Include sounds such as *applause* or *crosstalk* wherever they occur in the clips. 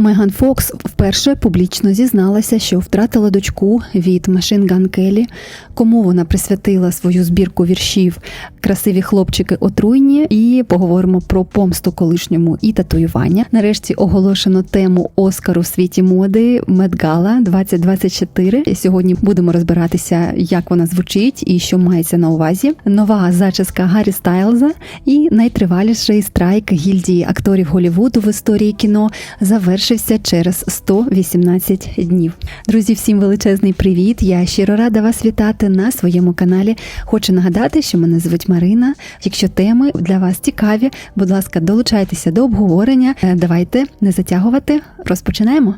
Меган Фокс вперше публічно зізналася, що втратила дочку від Машин Ган Келлі, кому вона присвятила свою збірку віршів Красиві хлопчики отруйні. І поговоримо про помсту колишньому і татуювання. Нарешті оголошено тему Оскару в світі моди Медгала 2024. Сьогодні будемо розбиратися, як вона звучить і що мається на увазі. Нова зачіска Гаррі Стайлза і найтриваліший страйк гільдії акторів Голівуду в історії кіно завершився через 118 днів. Друзі, всім величезний привіт! Я щиро рада вас вітати на своєму каналі. Хочу нагадати, що мене звуть Марина. Якщо теми для вас цікаві, будь ласка, долучайтеся до обговорення. Е, Давайте не затягувати. Розпочинаємо.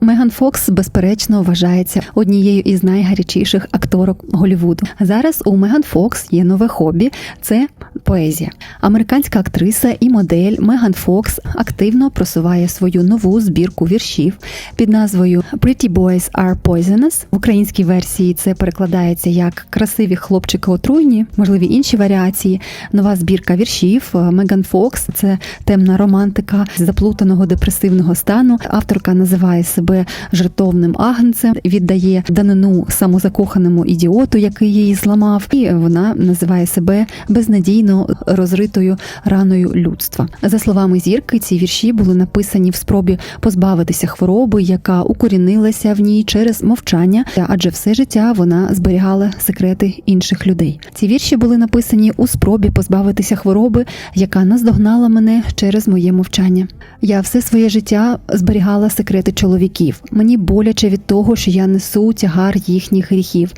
Меган Фокс, безперечно, вважається однією із найгарячіших акторок Голівуду. Зараз у Меган Фокс є нове хобі це поезія. Американська актриса і модель Меган Фокс активно просуває свою нову збірку віршів під назвою Pretty Boys Are Poisonous. В українській версії це перекладається як красиві хлопчики отруйні, можливі інші варіації. Нова збірка віршів Меган Фокс це темна романтика заплутаного депресивного стану. Авторка називає себе жертовним агнцем, віддає данину самозакоханому ідіоту, який її зламав, і вона називає себе безнадійно розритою раною людства. За словами зірки, ці вірші були написані в спробі позбавитися хвороби, яка укорінилася в ній через мовчання, адже все життя вона зберігала секрети інших людей. Ці вірші були написані у спробі позбавитися хвороби, яка наздогнала мене через моє мовчання. Я все своє життя зберігала секрети чоловіків. Мені боляче від того, що я несу тягар їхніх гріхів.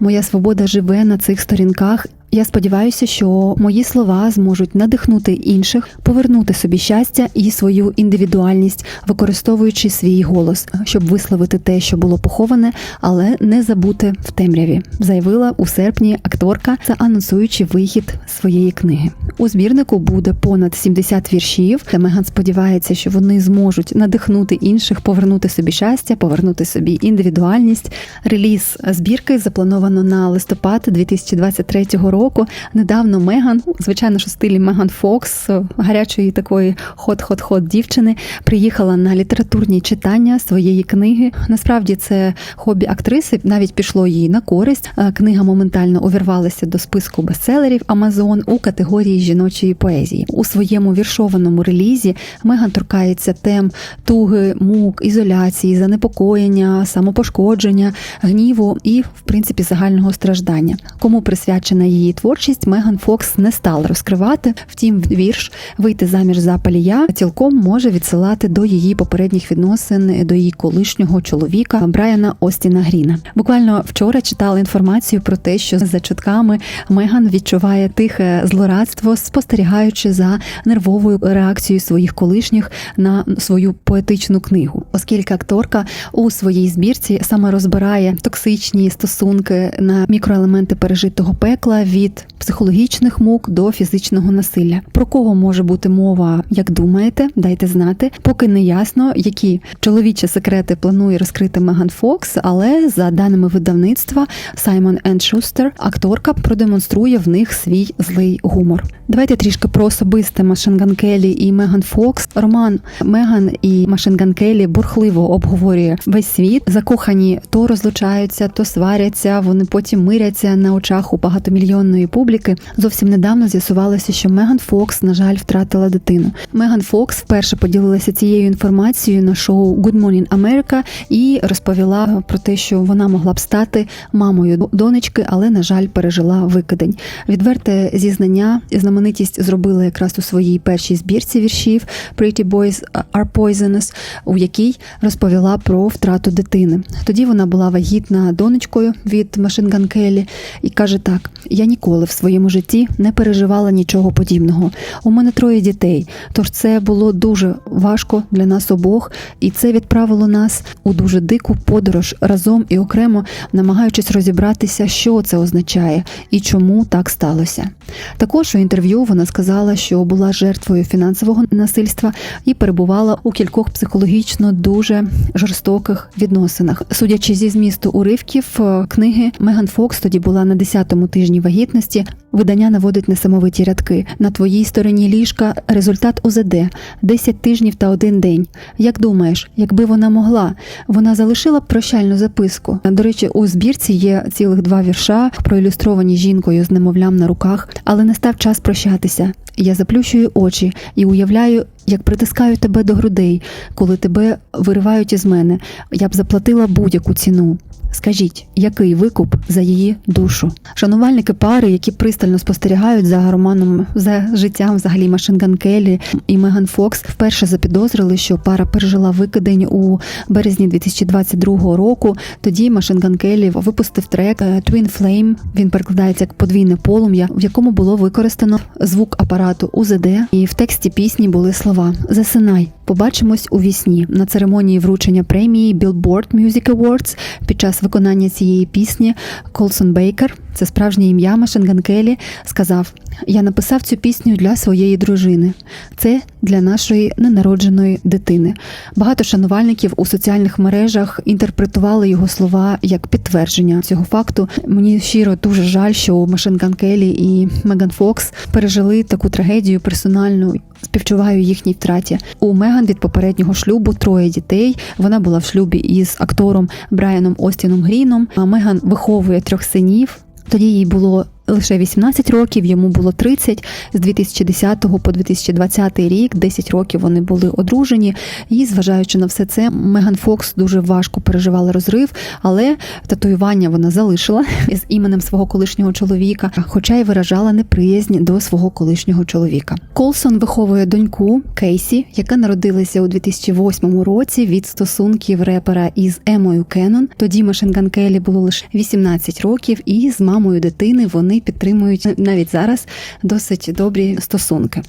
Моя свобода живе на цих сторінках. Я сподіваюся, що мої слова зможуть надихнути інших, повернути собі щастя і свою індивідуальність, використовуючи свій голос, щоб висловити те, що було поховане, але не забути в темряві, заявила у серпні акторка, анонсуючи вихід своєї книги. У збірнику буде понад 70 віршів. Та Меган сподівається, що вони зможуть надихнути інших, повернути собі щастя, повернути собі індивідуальність. Реліз збірки заплановано на листопад 2023 року. Недавно Меган, звичайно, що в стилі Меган Фокс, гарячої такої хот-хот-хот дівчини, приїхала на літературні читання своєї книги. Насправді це хобі актриси, навіть пішло їй на користь. Книга моментально увірвалася до списку бестселерів Амазон у категорії жіночої поезії. У своєму віршованому релізі Меган торкається тем туги, мук, ізоляції, занепокоєння, самопошкодження, гніву і, в принципі, загального страждання. Кому присвячена її творчість, Меган Фокс не стала розкривати. Втім, вірш вийти заміж за палія цілком може відсилати до її попередніх відносин до її колишнього чоловіка Брайана Остіна Гріна. Буквально вчора читала інформацію про те, що за чутками Меган відчуває тихе злорадство, спостерігаючи за нервовою реакцією своїх колишніх на свою поетичну книгу, оскільки акторка у своїй збірці саме розбирає токсичні стосунки на мікроелементи пережитого пекла від психологічних мук до фізичного насилля. Про кого може бути мова, як думаєте, дайте знати, поки не ясно, які чоловічі секрети планує розкрити Меган Фокс, але за даними видавництва Simon Schuster, акторка продемонструє в них свій злий гумор. Давайте трішки про особисте Машинган Келлі і Меган Фокс. Роман Меган і Машинган Келлі бурхливо обговорює весь світ. Закохані то розлучаються, то сваряться. Вони потім миряться на очах у багатомільйонної публіки. Зовсім недавно з'ясувалося, що Меган Фокс, на жаль, втратила дитину. Меган Фокс вперше поділилася цією інформацією на шоу Good Morning America і розповіла про те, що вона могла б стати мамою донечки, але на жаль, пережила викидень. Відверте зізнання знаменитість зробила якраз у своїй першій збірці віршів Pretty Boys Are Poisonous, у якій розповіла про втрату дитини. Тоді вона була вагітна донечкою від Машинган Келлі і каже так: я ніколи в своєму житті не переживала нічого подібного. У мене троє дітей, тож це було дуже важко для нас обох, і це відправило нас у дуже дику подорож разом і окремо, намагаючись розібратися, що це означає і чому так сталося. Також у інтерв'ю вона сказала, що була жертвою фінансового насильства і перебувала у кількох психологічно дуже жорстоких відносинах. Судячи зі змісту уривків е, книги, Меган Фокс тоді була на 10-му тижні вагітності, Видання наводить несамовиті рядки. На твоїй стороні ліжка результат УЗД 10 тижнів та один день. Як думаєш, якби вона могла, вона залишила б прощальну записку. До речі, у збірці є цілих два вірша, проілюстровані жінкою з немовлям на руках, але настав час прощатися. Я заплющую очі і уявляю, як притискаю тебе до грудей, коли тебе виривають із мене. Я б заплатила будь-яку ціну. Скажіть, який викуп за її душу? Шанувальники пари, які пристально спостерігають за романом за життям взагалі Машинган Келлі і Меган Фокс, вперше запідозрили, що пара пережила викидень у березні 2022 року. Тоді Машинган Келлі випустив трек е, Twin Flame, Він перекладається як подвійне полум'я, в якому було використано звук апарату УЗД, і в тексті пісні були слова Засинай. Побачимось у вісні. На церемонії вручення премії Billboard Music Awards під час виконання цієї пісні Колсон Бейкер, це справжнє ім'я Машинган Келлі, сказав: Я написав цю пісню для своєї дружини. Це для нашої ненародженої дитини. Багато шанувальників у соціальних мережах інтерпретували його слова як підтвердження цього факту. Мені щиро дуже жаль, що Машинган Келлі і Меган Фокс пережили таку трагедію персональну. Співчуваю їхній втраті. У Меган від попереднього шлюбу троє дітей. Вона була в шлюбі із актором Брайаном Остіном Гріном. А Меган виховує трьох синів. Тоді їй було лише 18 років, йому було 30. з 2010 по 2020 рік, 10 років вони були одружені. І зважаючи на все це, Меган Фокс дуже важко переживала розрив, але татуювання вона залишила *laughs* з іменем свого колишнього чоловіка, хоча й виражала неприязнь до свого колишнього чоловіка. Колсон виховує доньку Кейсі, яка народилася у 2008 році від стосунків репера із Емою Кеннон. Тоді Машинган Келлі було лише 18 років, і з мамою дитини вони підтримують навіть зараз досить добрі стосунки.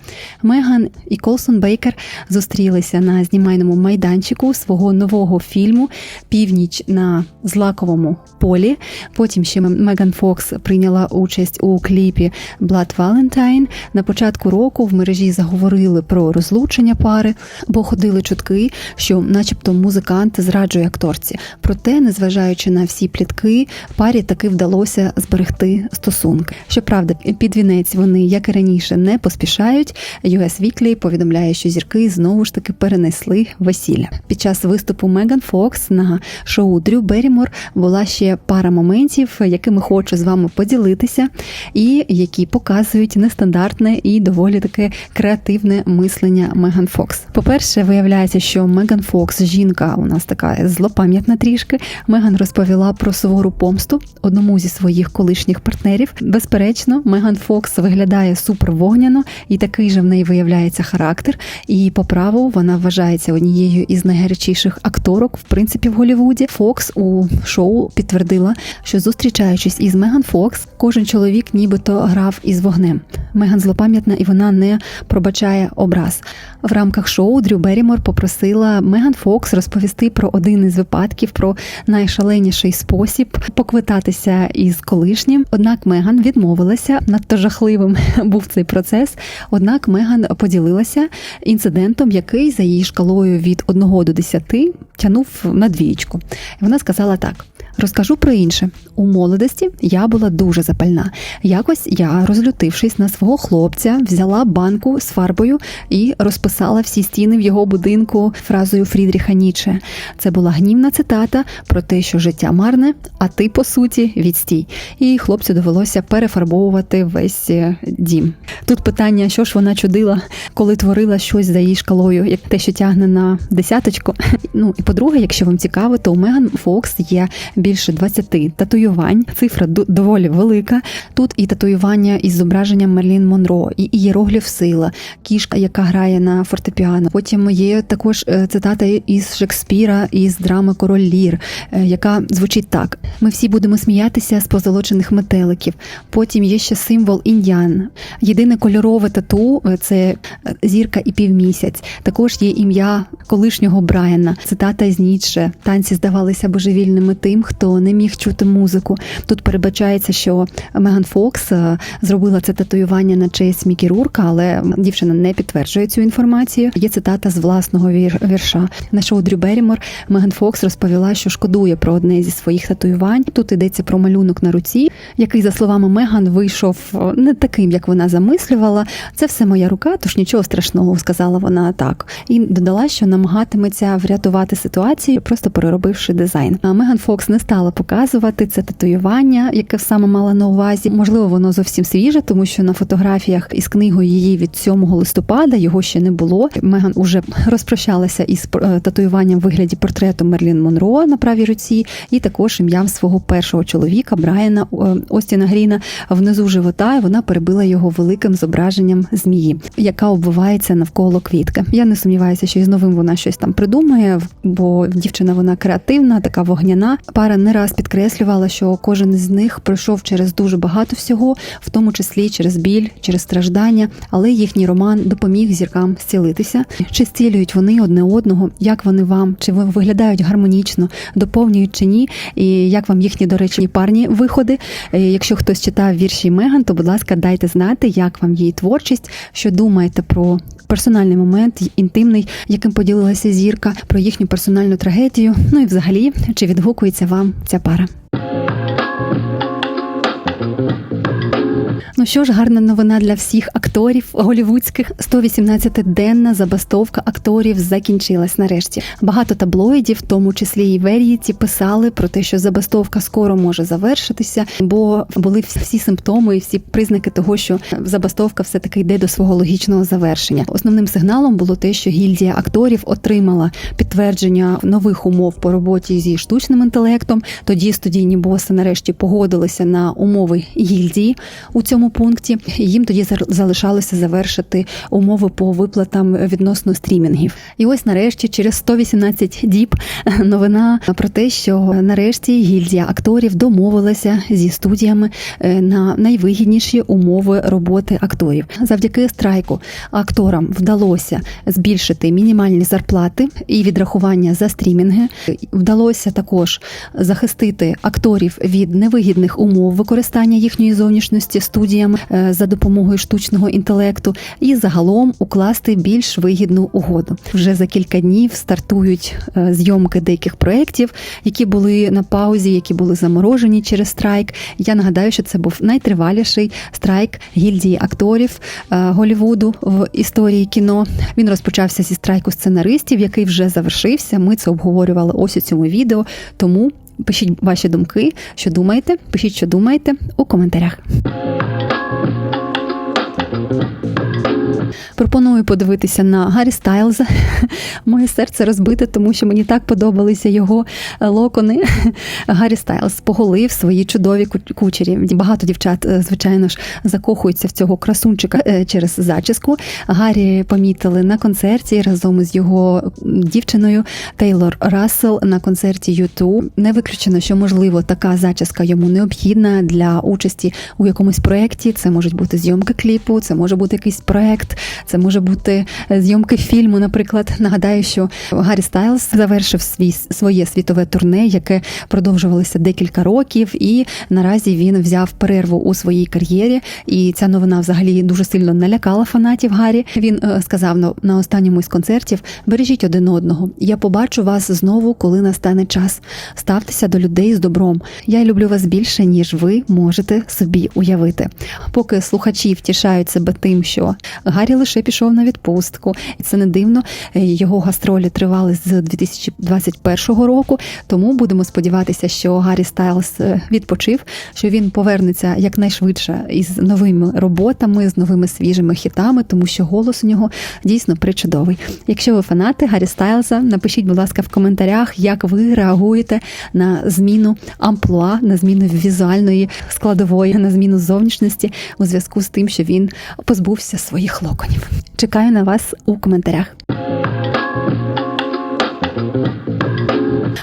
Меган і Колсон Бейкер зустрілися на знімальному майданчику свого нового фільму Північ на злаковому полі. Потім ще Меган Фокс прийняла участь у кліпі Blood Valentine. На початку року в мережі заговорили про розлучення пари, бо ходили чутки, що, начебто, музикант зраджує акторці. Проте, незважаючи на всі плітки, парі таки вдалося зберегти стосунки. Щоправда, під вінець вони, як і раніше, не поспішають. US Weekly повідомляє, що зірки знову ж таки перенесли весілля. Під час виступу Меган Фокс на шоу Дрю Берімор була ще пара моментів, якими хочу з вами поділитися, і які показують нестандартне і доволі таке креативне мислення Меган Фокс. По-перше, виявляється, що Меган Фокс, жінка, у нас така злопам'ятна трішки. Меган розповіла про сувору помсту одному зі своїх колишніх партнерів. Безперечно, Меган Фокс виглядає супер вогняно, і такий же в неї виявляється характер. І по праву вона вважається однією із найгарячіших акторок, в принципі, в Голівуді. Фокс у шоу підтвердила, що зустрічаючись із Меган Фокс, кожен чоловік нібито грав із вогнем. Меган злопам'ятна і вона не пробачає образ. В рамках шоу Дрю Берімор попросила Меган Фокс розповісти про один із випадків, про найшаленіший спосіб поквитатися із колишнім. Однак Меган відмовилася надто жахливим *laughs* був цей процес. Однак Меган поділилася інцидентом, який за її шкалою від 1 до 10 тянув на двічку. Вона сказала так. Розкажу про інше. У молодості я була дуже запальна. Якось я, розлютившись на свого хлопця, взяла банку з фарбою і розписала всі стіни в його будинку фразою Фрідріха Ніче. Це була гнівна цитата про те, що життя марне, а ти, по суті, відстій. І хлопцю довелося перефарбовувати весь е, дім. Тут питання, що ж вона чудила, коли творила щось за її шкалою, як те, що тягне на десяточку. Ну і по-друге, якщо вам цікаво, то у Меган Фокс є більше 20 татуювань. Цифра доволі велика. Тут і татуювання із зображенням Мерлін Монро, і ієрогліф сила, кішка, яка грає на фортепіано. Потім є також е, цитата із Шекспіра із драми Король Лір, е, яка звучить так: ми всі будемо сміятися з позолочених метеликів. Потім є ще символ індіан. Єдине кольорове тату е, це зірка і півмісяць. Також є ім'я колишнього Брайана. Цитата з Ніцше. танці здавалися божевільними тим, хто не міг чути музику. Тут передбачається, що Меган Фокс е, зробила це татуювання на честь Мікі Рурка, але дівчина не підтверджує цю інформацію. Є цитата з власного вірша. На шоу Дрю Берімор Меган Фокс розповіла, що шкодує про одне зі своїх татуювань. Тут йдеться про малюнок на руці, який, за словами Меган вийшов е, не таким, як вона замислювала. Це все моя рука, тож нічого страшного, сказала вона так. І додала, що намагатиметься врятувати ситуацію, просто переробивши дизайн. А Меган Фокс не стала показувати це татуювання, яке саме мала на увазі. Можливо, воно зовсім свіже, тому що на фотографіях із книгою її від 7 листопада його ще не було. Меган уже розпрощалася із е, татуюванням в вигляді портрету Мерлін Монро на правій руці, і також ім'ям свого першого чоловіка Брайана е, Остіна Гріна внизу живота. і Вона перебила його великим зображенням змії, яка обвивається навколо квітки. Я не сумніваюся, що із новим вона щось там придумає, бо дівчина вона креативна, така вогняна. Пара не раз підкреслювала, що кожен з них пройшов через дуже багато всього, в тому числі через біль, через страждання, але їхній роман допоміг зіркам зцілитися. Чи зцілюють вони одне одного? Як вони вам? Чи ви виглядають гармонічно, доповнюють чи ні? І як вам їхні доречні парні виходи? Е, Якщо хтось читав вірші Меган, то будь ласка, дайте знати, як вам її творчість, що думаєте про персональний момент, інтимний, яким поділилася зірка, про їхню персональну трагедію. Ну і взагалі, чи відгукується вам ця пара? Ну що ж, гарна новина для всіх акторів голівудських. 118-денна забастовка акторів закінчилась нарешті. Багато таблоїдів, в тому числі і Веріті, писали про те, що забастовка скоро може завершитися, бо були всі симптоми і всі признаки того, що забастовка все таки йде до свого логічного завершення. Основним сигналом було те, що гільдія акторів отримала підтвердження нових умов по роботі зі штучним інтелектом. Тоді студійні боси нарешті погодилися на умови гільдії у цьому пункті. Їм тоді залишалося завершити умови по виплатам відносно стрімінгів. І ось нарешті, через 118 діб, *laughs* новина про те, що нарешті гільдія акторів домовилася зі студіями е, на найвигідніші умови роботи акторів. Завдяки страйку акторам вдалося збільшити мінімальні зарплати і відрахування за стрімінги. Вдалося також захистити акторів від невигідних умов використання їхньої зовнішності студіями е, за допомогою штучного інтелекту, і загалом укласти більш вигідну угоду. Вже за кілька днів стартують е, зйомки деяких проєктів, які були на паузі, які були заморожені через страйк. Я нагадаю, що це був найтриваліший страйк гільдії акторів е, Голівуду в історії кіно. Він розпочався зі страйку сценаристів, який вже завершився. Ми це обговорювали ось у цьому відео. Тому пишіть ваші думки, що думаєте. Пишіть, що думаєте у коментарях. Пропоную подивитися на Гаррі Стайлза. *laughs* Моє серце розбите, тому що мені так подобалися його е, локони. *laughs* Гаррі Стайлз поголив свої чудові кучері. Багато дівчат, е, звичайно ж, закохуються в цього красунчика е, через зачіску. Гаррі помітили на концерті разом із його дівчиною Тейлор Рассел на концерті YouTube. Не виключено, що можливо така зачіска йому необхідна для участі у якомусь проєкті. Це можуть бути зйомки кліпу, це може бути якийсь проєкт. Це може бути е, зйомки фільму. Наприклад, нагадаю, що Гаррі Стайлз завершив свій своє світове турне, яке продовжувалося декілька років, і наразі він взяв перерву у своїй кар'єрі. І ця новина взагалі дуже сильно налякала фанатів Гаррі. Він е, сказав на, останньому із концертів: бережіть один одного. Я побачу вас знову, коли настане час. Ставтеся до людей з добром. Я люблю вас більше, ніж ви можете собі уявити. Поки слухачі втішають себе тим, що Гаррі лише лише пішов на відпустку, і це не дивно. Е, його гастролі тривали з 2021 року. Тому будемо сподіватися, що Гаррі Стайлз е, відпочив, що він повернеться якнайшвидше із новими роботами, з новими свіжими хітами, тому що голос у нього дійсно причудовий. Якщо ви фанати Гаррі Стайлза, напишіть, будь ласка, в коментарях, як ви реагуєте на зміну амплуа, на зміну візуальної складової, на зміну зовнішності у зв'язку з тим, що він позбувся своїх локонів. Чекаю на вас у коментарях.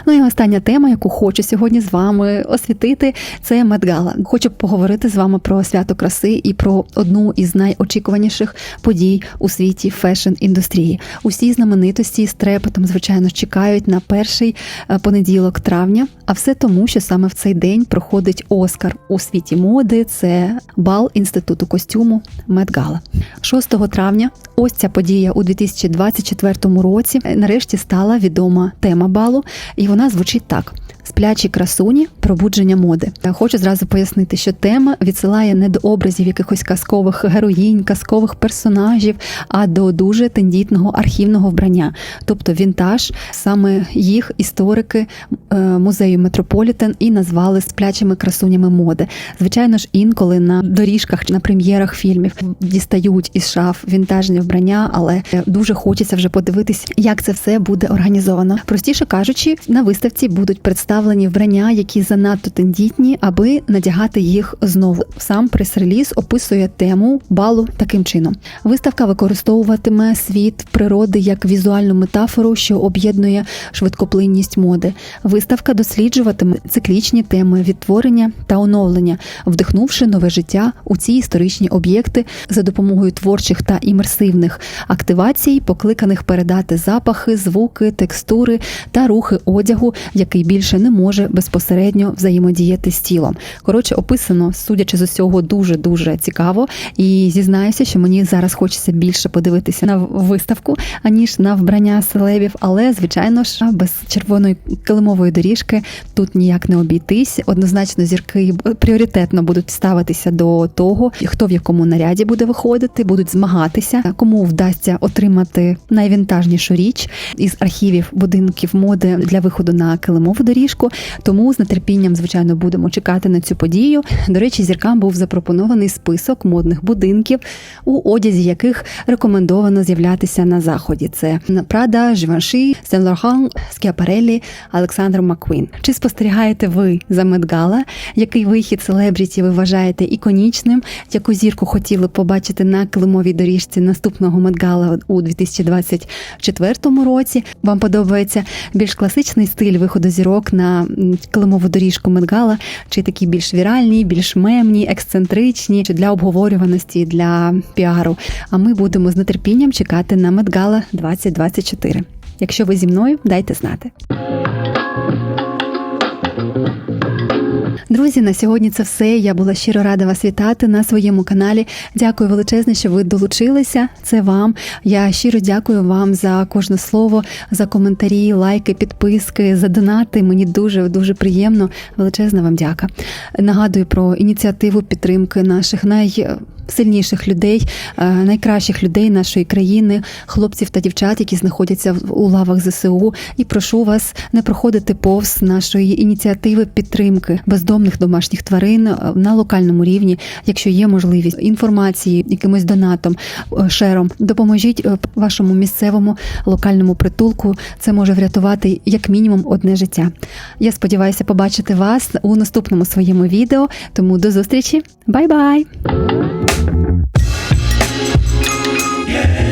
Ну і остання тема, яку хочу сьогодні з вами освітити, це Медгала. Хочу поговорити з вами про свято краси і про одну із найочікуваніших подій у світі фешн-індустрії. Усі знаменитості з трепетом, звичайно, чекають на перший е, понеділок травня. А все тому, що саме в цей день проходить Оскар у світі моди. Це бал інституту костюму Медгала. 6 травня. Ось ця подія у 2024 році. Нарешті стала відома тема балу, і вона звучить так. Сплячі красуні, пробудження моди. Я Хочу зразу пояснити, що тема відсилає не до образів якихось казкових героїнь, казкових персонажів, а до дуже тендітного архівного вбрання, тобто вінтаж. Саме їх історики е, музею Метрополітен і назвали сплячими красунями моди. Звичайно ж, інколи на доріжках чи на прем'єрах фільмів дістають із шаф вінтажні вбрання, але е, дуже хочеться вже подивитись, як це все буде організовано. Простіше кажучи, на виставці будуть представлені вбрання, які занадто тендітні, аби надягати їх знову. Сам прес-реліз описує тему балу таким чином. Виставка використовуватиме світ природи як візуальну метафору, що об'єднує швидкоплинність моди. Виставка досліджуватиме циклічні теми відтворення та оновлення, вдихнувши нове життя у ці історичні об'єкти за допомогою творчих та імерсивних активацій, покликаних передати запахи, звуки, текстури та рухи одягу, який більше не може безпосередньо взаємодіяти з тілом. Коротше, описано, судячи з усього, дуже дуже цікаво. І зізнаюся, що мені зараз хочеться більше подивитися на виставку, аніж на вбрання селебів. Але звичайно ж, без червоної килимової доріжки тут ніяк не обійтись. Однозначно, зірки пріоритетно будуть ставитися до того, хто в якому наряді буде виходити, будуть змагатися, кому вдасться отримати найвінтажнішу річ із архівів будинків моди для виходу на килимову доріжку. Тому з нетерпінням, звичайно, будемо чекати на цю подію. До речі, зіркам був запропонований список модних будинків, у одязі яких рекомендовано з'являтися на заході. Це Прада, Живанші, Сен Лорхан, Скіапареллі, Олександр Маккуін. Чи спостерігаєте ви за Медгала? Який вихід селебріті ви вважаєте іконічним? Яку зірку хотіли побачити на килимовій доріжці наступного Медгала у 2024 році? Вам подобається більш класичний стиль виходу зірок на килимову доріжку Медгала, чи такі більш віральні, більш мемні, ексцентричні, чи для обговорюваності, для піару? А ми будемо з нетерпінням чекати на Медгала 2024. Якщо ви зі мною, дайте знати. Друзі, на сьогодні це все. Я була щиро рада вас вітати на своєму каналі. Дякую величезне, що ви долучилися. Це вам. Я щиро дякую вам за кожне слово, за коментарі, лайки, підписки, за донати. Мені дуже дуже приємно. Величезна вам дяка. Нагадую про ініціативу підтримки наших най сильніших людей, е, найкращих людей нашої країни, хлопців та дівчат, які знаходяться у лавах ЗСУ. І прошу вас не проходити повз нашої ініціативи підтримки бездомних домашніх тварин е, на локальному рівні, якщо є можливість інформації, якимось донатом, е, шером. Допоможіть вашому місцевому локальному притулку. Це може врятувати як мінімум одне життя. Я сподіваюся побачити вас у наступному своєму відео. Тому до зустрічі, бай-бай! Yeah.